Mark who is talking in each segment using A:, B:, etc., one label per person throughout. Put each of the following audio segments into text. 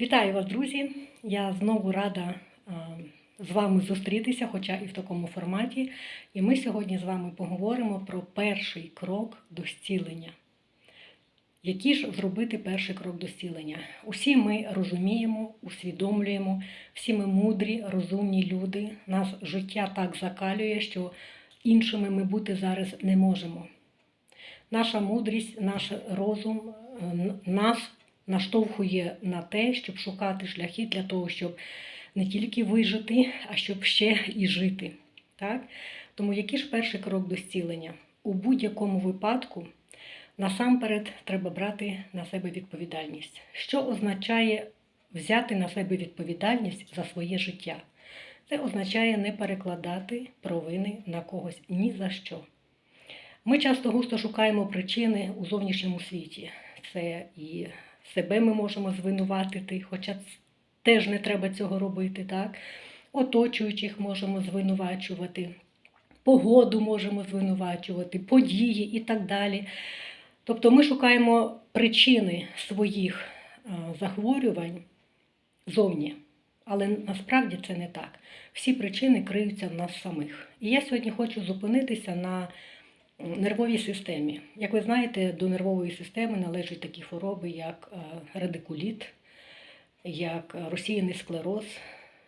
A: Вітаю вас, друзі! Я знову рада е, з вами зустрітися, хоча і в такому форматі. І ми сьогодні з вами поговоримо про перший крок до зцілення. Який ж зробити перший крок до зцілення? Усі ми розуміємо, усвідомлюємо, всі ми мудрі, розумні люди. Нас життя так закалює, що іншими ми бути зараз не можемо. Наша мудрість, наш розум е, нас наштовхує на те, щоб шукати шляхи для того, щоб не тільки вижити, а щоб ще і жити. Так? Тому який ж перший крок до зцілення? У будь-якому випадку насамперед треба брати на себе відповідальність. Що означає взяти на себе відповідальність за своє життя? Це означає не перекладати провини на когось ні за що. Ми часто густо шукаємо причини у зовнішньому світі. Це і себе ми можемо звинуватити, хоча теж не треба цього робити, так? Оточуючих можемо звинувачувати, погоду можемо звинувачувати, події і так далі. Тобто ми шукаємо причини своїх е, захворювань зовні. Але насправді це не так. Всі причини криються в нас самих. І я сьогодні хочу зупинитися на нервовій системі. Як ви знаєте, до нервової системи належать такі хвороби, як е, радикуліт, як розсіяний склероз,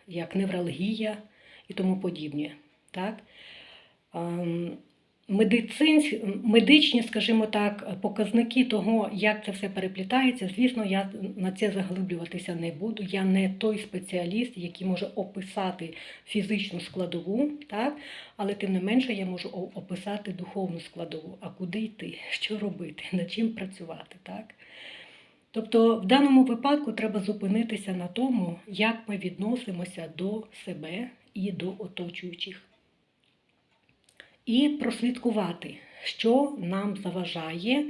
A: як невралгія і тому подібне. Так? Ем, Медицинсь, медичні, скажімо так, показники того, як це все переплітається, звісно, я на це заглиблюватися не буду. Я не той спеціаліст, який може описати фізичну складову, так? але тим не менше я можу описати духовну складову, а куди йти, що робити, над чим працювати. Так? Тобто в даному випадку треба зупинитися на тому, як ми відносимося до себе і до оточуючих і прослідкувати, що нам заважає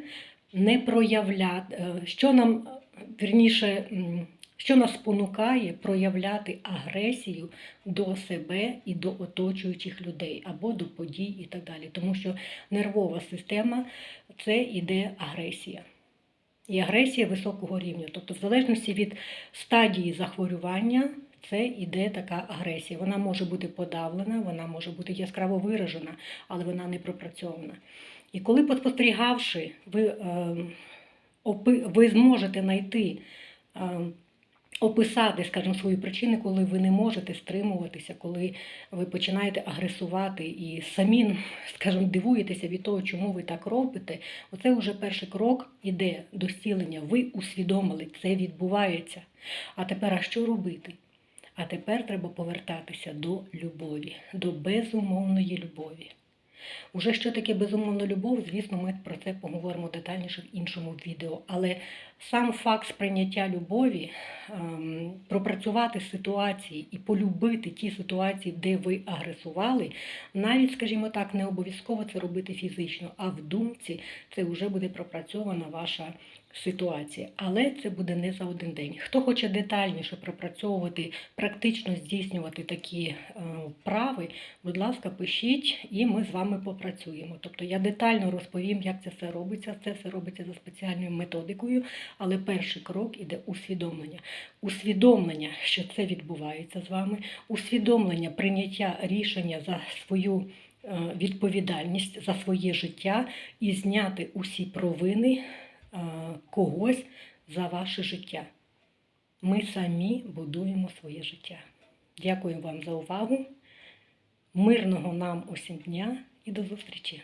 A: не проявляти, е, що нам вірніше, що нас спонукає проявляти агресію до себе і до оточуючих людей або до подій і так далі. Тому що нервова система це іде агресія. І агресія високого рівня. Тобто, в залежності від стадії захворювання, це іде така агресія. Вона може бути подавлена, вона може бути яскраво виражена, але вона не пропрацьована. І коли спостерігавши, ви, е, опи, ви зможете знайти, е, описати, скажімо, свої причини, коли ви не можете стримуватися, коли ви починаєте агресувати і самі, скажімо, дивуєтеся від того, чому ви так робите, оце вже перший крок іде до зцілення. Ви усвідомили, це відбувається. А тепер а що робити? А тепер треба повертатися до любові, до безумовної любові. Уже що таке безумовна любов, звісно, ми про це поговоримо детальніше в іншому відео. Але сам факт сприйняття любові, ем, пропрацювати ситуації і полюбити ті ситуації, де ви агресували, навіть, скажімо так, не обов'язково це робити фізично, а в думці це вже буде пропрацьована ваша ситуація. Але це буде не за один день. Хто хоче детальніше пропрацьовувати, практично здійснювати такі е, вправи, будь ласка, пишіть, і ми з вами попрацюємо. Тобто я детально розповім, як це все робиться. Це все робиться за спеціальною методикою, але перший крок іде усвідомлення. Усвідомлення, що це відбувається з вами, усвідомлення прийняття рішення за свою е, відповідальність за своє життя і зняти усі провини е, когось за ваше життя. Ми самі будуємо своє життя. Дякую вам за увагу. Мирного нам усім дня і до зустрічі!